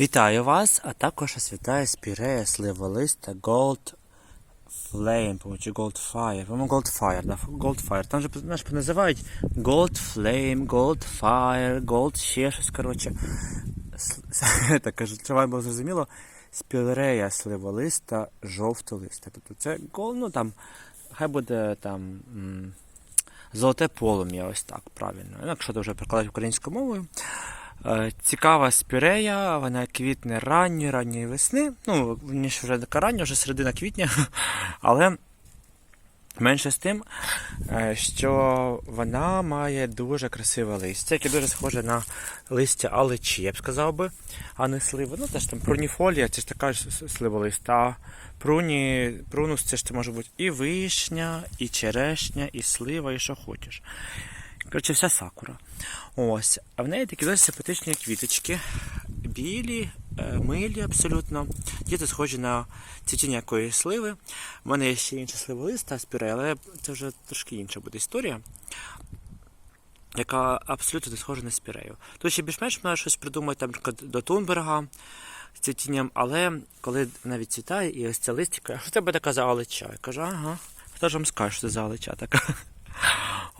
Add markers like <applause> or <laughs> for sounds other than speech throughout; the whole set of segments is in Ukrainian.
Вітаю вас, а також вас спірея сливолиста Gold Flame, по-моєму, Gold Fire. По-моєму, Gold Fire, да, Gold Fire. Там же знаєш, називають Gold Flame, Gold Fire, Gold ще щось, коротше. <laughs> Так кажу, це вам було зрозуміло. Спірея сливолиста жовтолиста. Тобто це ну там, хай буде там золоте полум'я, ось так, правильно. Якщо це вже перекладати українською мовою. Е, Цікава спірея, вона квітне ранньої, ранньої весни. Ну, ніж вже така рання, вже середина квітня. <laughs> Але менше з тим, е, що вона має дуже красиве листя, яке дуже схоже на листя алечі, я б сказав би, а не сливи. Ну, теж там пруніфолія, це ж така ж сливолиста. Пруні, прунус це ж це може бути і вишня, і черешня, і слива, і що хочеш. Коротше, вся сакура. Ось. А в неї такі дуже симпатичні квіточки. Білі, е, милі абсолютно. Діти схожі на цвітіння якоїсь сливи. У мене є ще інша сливолиста спірея, але це вже трошки інша буде історія. Яка абсолютно не схожа на спірею. Тут ще більш-менш можна щось придумати, там, наприклад, до Тунберга з цвітінням, але коли вона відцвітає, і ось ця листика, а що тебе така за алеча? Я кажу, ага, хто ж вам скаже, що це за алеча така?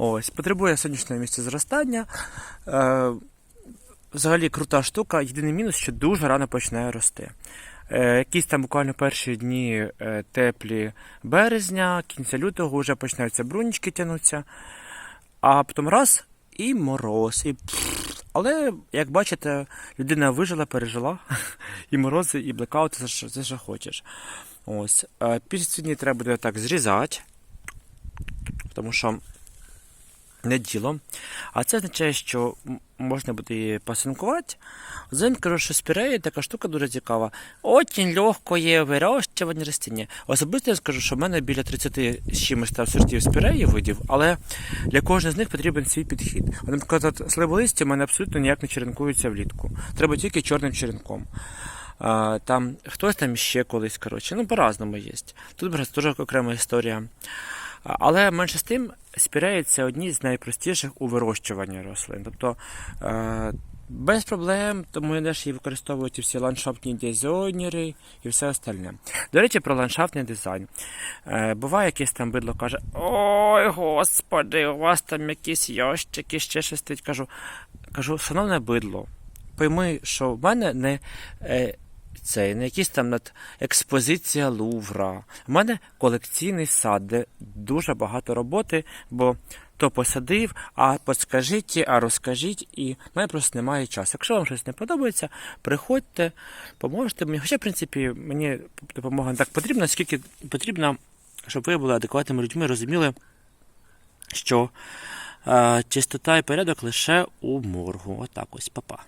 Ось, потребує сонячного місця зростання. Е, взагалі крута штука. Єдиний мінус, що дуже рано починає рости. Е, якісь там буквально перші дні е, теплі березня, кінця лютого вже починаються брунічки тягнуться. А потім раз і мороз. І... Але, як бачите, людина вижила, пережила <laughs> і морози, і блекаути, це що, хочеш. Ось. Е, сьогодні треба буде так зрізати, тому що не діло. А це означає, що можна буде її пасинкувати. Взагалі кажу, що спірея така штука дуже цікава. Очень легко є вирощування ростіння. Особисто я скажу, що в мене біля 30 з чимось там сортів спіреї видів, але для кожного з них потрібен свій підхід. Наприклад, сливолисті в мене абсолютно ніяк не черенкуються влітку. Треба тільки чорним черенком. А, там хтось там ще колись, коротше, ну по-разному є. Тут просто теж окрема історія. Але менше з тим, спіреї це одні з найпростіших у вирощуванні рослин. Тобто е, без проблем, тому я теж використовують всі ландшафтні дизайнери і все остальне. До речі, про ландшафтний дизайн. Е, буває якесь там бидло каже: Ой, господи, у вас там якісь ящики, ще щось. Кажу, кажу, шановне бидло, пойми, що в мене не. Е, це не якісь там над експозиція Лувра. У мене колекційний сад, де дуже багато роботи, бо то посадив, а подскажіть, а розкажіть, і в мене просто немає часу. Якщо вам щось не подобається, приходьте, поможете мені. Хоча, в принципі, мені допомога не так потрібна, скільки потрібно, щоб ви були адекватними людьми, розуміли, що е, чистота і порядок лише у моргу. Отак ось, папа.